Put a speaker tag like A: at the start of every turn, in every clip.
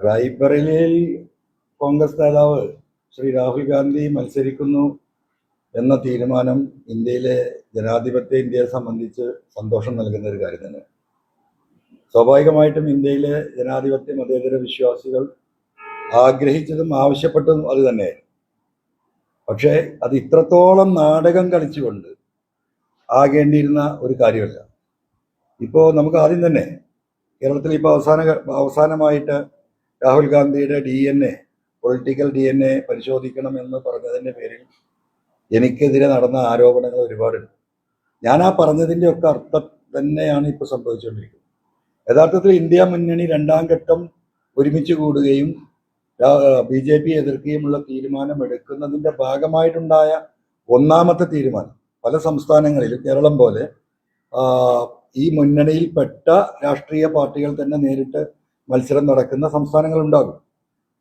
A: റായ്ബറേലിയിൽ കോൺഗ്രസ് നേതാവ് ശ്രീ രാഹുൽ ഗാന്ധി മത്സരിക്കുന്നു എന്ന തീരുമാനം ഇന്ത്യയിലെ ജനാധിപത്യ ഇന്ത്യയെ സംബന്ധിച്ച് സന്തോഷം നൽകുന്ന ഒരു കാര്യം തന്നെ. സ്വാഭാവികമായിട്ടും ഇന്ത്യയിലെ ജനാധിപത്യ മതേതര വിശ്വാസികൾ ആഗ്രഹിച്ചതും ആവശ്യപ്പെട്ടതും അത് തന്നെ പക്ഷേ അത് ഇത്രത്തോളം നാടകം കളിച്ചുകൊണ്ട് ആകേണ്ടിയിരുന്ന ഒരു കാര്യമല്ല. ഇപ്പോൾ നമുക്ക് ആദ്യം തന്നെ കേരളത്തിൽ ഇപ്പോൾ അവസാന അവസാനമായിട്ട് രാഹുൽ ഗാന്ധിയുടെ D N A political D N A പരിശോധിക്കണം എന്ന് പറഞ്ഞതിന്റെ പേരിൽ എനിക്കെതിരെ നടന്ന ആരോപണങ്ങൾ ഒരുപാടുണ്ട്. ഞാൻ ആ പറഞ്ഞതിന്റെ ഒക്കെ അർത്ഥം തന്നെയാണ് ഇപ്പോൾ സംഭവിച്ചുകൊണ്ടിരിക്കുന്നത്. യഥാർത്ഥത്തിൽ ഇന്ത്യ മുന്നണി രണ്ടാം ഘട്ടം ഒരുമിച്ച് കൂടുകയും ബി ജെ പി എതിർക്കുകയുമുള്ള തീരുമാനം എടുക്കുന്നതിന്റെ ഭാഗമായിട്ടുണ്ടായ ഒന്നാമത്തെ തീരുമാനം പല സംസ്ഥാനങ്ങളിലും കേരളം പോലെ ഈ മുന്നണിയിൽപ്പെട്ട രാഷ്ട്രീയ പാർട്ടികൾ തന്നെ നേരിട്ട് മത്സരം നടക്കുന്ന സംസ്ഥാനങ്ങൾ ഉണ്ടാകും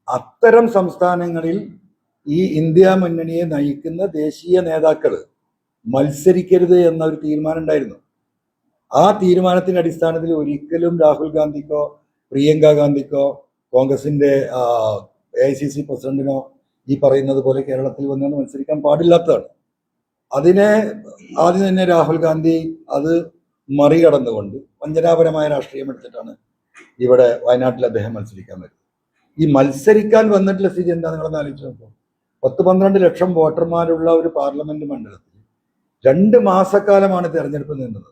A: അത്തരം സംസ്ഥാനങ്ങളിൽ ഈ ഇന്ത്യ മുന്നണിയെ നയിക്കുന്ന ദേശീയ നേതാക്കൾ മത്സരിക്കരുത് എന്ന ഒരു തീരുമാനം ഉണ്ടായിരുന്നു ആ തീരുമാനത്തിന്റെ അടിസ്ഥാനത്തിൽ ഒരിക്കലും രാഹുൽ ഗാന്ധിക്കോ പ്രിയങ്ക ഗാന്ധിക്കോ കോൺഗ്രസിന്റെ എ ഐ സി സി പ്രസിഡന്റിനോ ഈ പറയുന്നത് പോലെ കേരളത്തിൽ വന്നുകൊണ്ട് മത്സരിക്കാൻ പാടില്ലാത്തതാണ്. അതിനെ ആദ്യം തന്നെ രാഹുൽ ഗാന്ധി അത് മറികടന്നുകൊണ്ട് വഞ്ചനാപരമായ രാഷ്ട്രീയം എടുത്തിട്ടാണ് ഇവിടെ വയനാട്ടിൽ അദ്ദേഹം മത്സരിക്കാൻ വരുന്നത്. ഈ മത്സരിക്കാൻ വന്നിട്ടുള്ള സ്ഥിതി എന്താ നിങ്ങളൊന്ന് ആലോചിച്ച് നോക്കൂ. പത്ത് പന്ത്രണ്ട് ലക്ഷം വോട്ടർമാരുള്ള ഒരു പാർലമെന്റ് മണ്ഡലത്തിൽ രണ്ട് മാസക്കാലമാണ് തെരഞ്ഞെടുപ്പ് നീണ്ടത്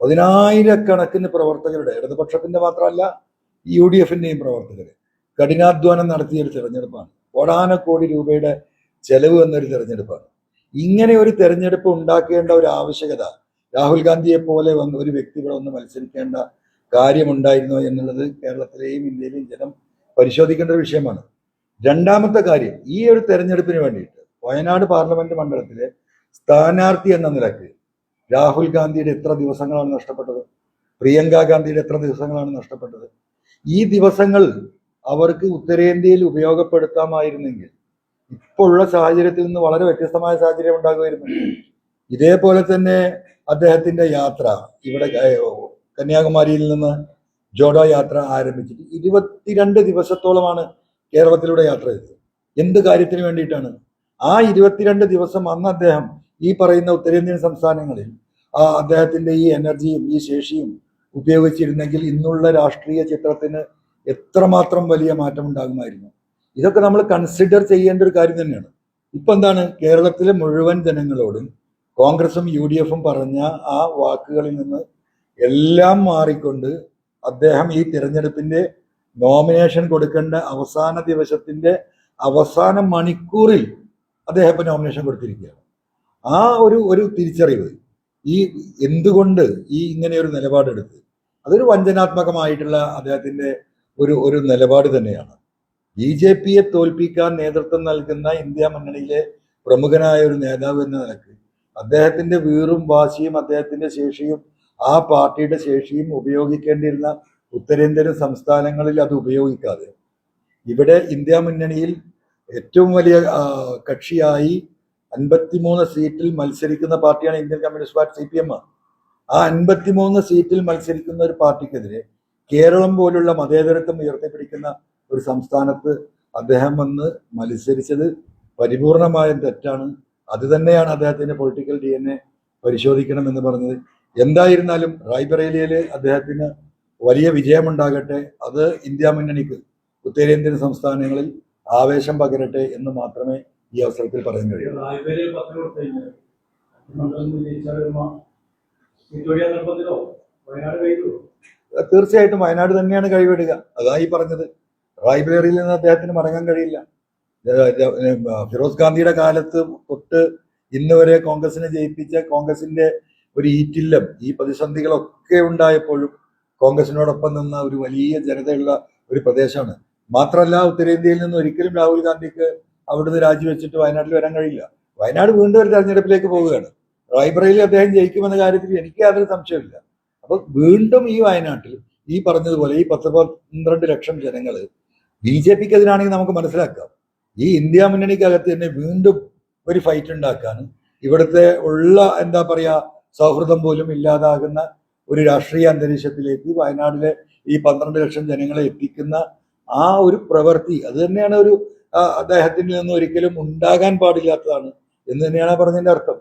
A: പതിനായിരക്കണക്കിന് പ്രവർത്തകരുടെ ഇടതുപക്ഷത്തിന്റെ മാത്രമല്ല യു ഡി എഫിന്റെയും പ്രവർത്തകർ കഠിനാധ്വാനം നടത്തിയ ഒരു തെരഞ്ഞെടുപ്പാണ്. കോടാനക്കോടി രൂപയുടെ ചെലവ് എന്നൊരു തെരഞ്ഞെടുപ്പാണ്. ഇങ്ങനെ ഒരു തെരഞ്ഞെടുപ്പ് ഉണ്ടാക്കേണ്ട ഒരു ആവശ്യകത രാഹുൽ ഗാന്ധിയെ പോലെ വന്ന് ഒരു വ്യക്തി വന്ന് മത്സരിക്കേണ്ട കാര്യമുണ്ടായിരുന്നോ എന്നുള്ളത് കേരളത്തിലെയും ഇന്ത്യയിലെയും ജനം പരിശോധിക്കേണ്ട ഒരു വിഷയമാണ്. രണ്ടാമത്തെ കാര്യം ഈ ഒരു തെരഞ്ഞെടുപ്പിന് വേണ്ടിയിട്ട് വയനാട് പാർലമെന്റ് മണ്ഡലത്തിലെ സ്ഥാനാർത്ഥി എന്ന നിലയ്ക്ക് രാഹുൽ ഗാന്ധിയുടെ എത്ര ദിവസങ്ങളാണ് നഷ്ടപ്പെട്ടത്? പ്രിയങ്ക ഗാന്ധിയുടെ എത്ര ദിവസങ്ങളാണ് നഷ്ടപ്പെട്ടത്? ഈ ദിവസങ്ങൾ അവർക്ക് ഉത്തരേന്ത്യയിൽ ഉപയോഗപ്പെടുത്താമായിരുന്നെങ്കിൽ ഇപ്പോഴുള്ള സാഹചര്യത്തിൽ നിന്ന് വളരെ വ്യത്യസ്തമായ സാഹചര്യം ഉണ്ടാകുമായിരുന്നു. ഇതേപോലെ തന്നെ അദ്ദേഹത്തിന്റെ യാത്ര ഇവിടെ കന്യാകുമാരിയിൽ നിന്ന് ജോഡോ യാത്ര ആരംഭിച്ചിട്ട് ഇരുപത്തിരണ്ട് ദിവസത്തോളമാണ് കേരളത്തിലൂടെ യാത്ര ചെയ്തത്. എന്ത് കാര്യത്തിന് വേണ്ടിയിട്ടാണ്? ആ ഇരുപത്തിരണ്ട് ദിവസം അന്ന് അദ്ദേഹം ഈ പറയുന്ന ഉത്തരേന്ത്യൻ സംസ്ഥാനങ്ങളിൽ ആ അദ്ദേഹത്തിന്റെ ഈ എനർജിയും ഈ ശേഷിയും ഉപയോഗിച്ചിരുന്നെങ്കിൽ ഇന്നുള്ള രാഷ്ട്രീയ ചിത്രത്തിന് എത്രമാത്രം വലിയ മാറ്റം ഉണ്ടാകുമായിരുന്നു ഇതൊക്കെ നമ്മൾ കൺസിഡർ ചെയ്യേണ്ട ഒരു കാര്യം തന്നെയാണ്. ഇപ്പൊ എന്താണ്? കേരളത്തിലെ മുഴുവൻ ജനങ്ങളോടും കോൺഗ്രസും യു ഡി എഫും പറഞ്ഞ ആ വാക്കുകളിൽ നിന്ന് എല്ലാം മാറിക്കൊണ്ട് അദ്ദേഹം ഈ തിരഞ്ഞെടുപ്പിന്റെ നോമിനേഷൻ കൊടുക്കേണ്ട അവസാന ദിവസത്തിന്റെ അവസാന മണിക്കൂറിൽ അദ്ദേഹം ഇപ്പൊ നോമിനേഷൻ കൊടുത്തിരിക്കുകയാണ്. ആ ഒരു ഒരു തിരിച്ചറിവ് ഈ എന്തുകൊണ്ട് ഈ ഇങ്ങനെ ഒരു നിലപാടെടുത്ത് അതൊരു വഞ്ചനാത്മകമായിട്ടുള്ള അദ്ദേഹത്തിന്റെ ഒരു ഒരു നിലപാട് തന്നെയാണ്. ബി ജെ പിയെ തോൽപ്പിക്കാൻ നേതൃത്വം നൽകുന്ന ഇന്ത്യ മുന്നണിയിലെ പ്രമുഖനായ ഒരു നേതാവ് എന്ന നിലയ്ക്ക് അദ്ദേഹത്തിന്റെ വീറും വാശിയും അദ്ദേഹത്തിന്റെ ശേഷിയും ആ പാർട്ടിയുടെ ശേഷിയും ഉപയോഗിക്കേണ്ടിയിരുന്ന ഉത്തരേന്ത്യൻ സംസ്ഥാനങ്ങളിൽ അത് ഉപയോഗിക്കാതെ. ഇവിടെ ഇന്ത്യ മുന്നണിയിൽ ഏറ്റവും വലിയ കക്ഷിയായി അൻപത്തിമൂന്ന് സീറ്റിൽ മത്സരിക്കുന്ന പാർട്ടിയാണ് Indian communist party C P M. ആ അൻപത്തിമൂന്ന് സീറ്റിൽ മത്സരിക്കുന്ന ഒരു പാർട്ടിക്കെതിരെ കേരളം പോലുള്ള മതേതരത്വം ഉയർത്തിപ്പിടിക്കുന്ന ഒരു സംസ്ഥാനത്ത് അദ്ദേഹം വന്ന് മത്സരിച്ചത് പരിപൂർണമായ തെറ്റാണ്. അത് തന്നെയാണ് അദ്ദേഹത്തിന്റെ പൊളിറ്റിക്കൽ ഡി എൻ എ പരിശോധിക്കണം എന്ന് പറഞ്ഞത്. എന്തായിരുന്നാലും റായ്ബറേലിയയിൽ അദ്ദേഹത്തിന് വലിയ വിജയമുണ്ടാകട്ടെ അത് ഇന്ത്യ മുന്നണിക്ക് ഉത്തരേന്ത്യൻ സംസ്ഥാനങ്ങളിൽ ആവേശം പകരട്ടെ എന്ന് മാത്രമേ ഈ അവസരത്തിൽ പറയാൻ കഴിയൂ. തീർച്ചയായിട്ടും വയനാട് തന്നെയാണ് കഴിവിടുക അതാ ഈ പറഞ്ഞത്. റായ്ബറേലിയിൽ നിന്ന് അദ്ദേഹത്തിന് മടങ്ങാൻ കഴിയില്ല. ഫിറോസ് ഗാന്ധിയുടെ കാലത്ത് തൊട്ട് ഇന്ന് വരെ കോൺഗ്രസിനെ ജയിപ്പിച്ച കോൺഗ്രസിന്റെ ഒരു ഈറ്റില്ലം ഈ പ്രതിസന്ധികളൊക്കെ ഉണ്ടായപ്പോഴും കോൺഗ്രസിനോടൊപ്പം നിന്ന ഒരു വലിയ ജനതയുള്ള ഒരു പ്രദേശമാണ്. മാത്രമല്ല ഉത്തരേന്ത്യയിൽ നിന്ന് ഒരിക്കലും രാഹുൽ ഗാന്ധിക്ക് അവിടുന്ന് രാജിവെച്ചിട്ട് വയനാട്ടിൽ വരാൻ കഴിയില്ല. വയനാട് വീണ്ടും ഒരു തെരഞ്ഞെടുപ്പിലേക്ക് പോവുകയാണ്. റായ്ബറേലിൽ അദ്ദേഹം ജയിക്കുമെന്ന കാര്യത്തിൽ എനിക്ക് യാതൊരു സംശയമില്ല അപ്പൊ വീണ്ടും ഈ വയനാട്ടിൽ ഈ പറഞ്ഞതുപോലെ ഈ പത്ത് പന്ത്രണ്ട് ലക്ഷം ജനങ്ങൾ ബി ജെ പിക്ക് എതിരാണെങ്കിൽ നമുക്ക് മനസ്സിലാക്കാം. ഈ ഇന്ത്യ മുന്നണിക്കകത്ത് തന്നെ വീണ്ടും ഒരു ഫൈറ്റ് ഉണ്ടാക്കാൻ ഇവിടുത്തെ ഉള്ള എന്താ പറയുക സൗഹൃദം പോലും ഇല്ലാതാകുന്ന ഒരു രാഷ്ട്രീയ അന്തരീക്ഷത്തിലേക്ക് വയനാട്ടിലെ ഈ പന്ത്രണ്ട് ലക്ഷം ജനങ്ങളെ എത്തിക്കുന്ന ആ ഒരു പ്രവൃത്തി അത് തന്നെയാണ് ഒരു അദ്ദേഹത്തിൽ നിന്ന് ഒരിക്കലും ഉണ്ടാകാൻ പാടില്ലാത്തതാണ് എന്ന് തന്നെയാണ് പറഞ്ഞതിന്റെ അർത്ഥം.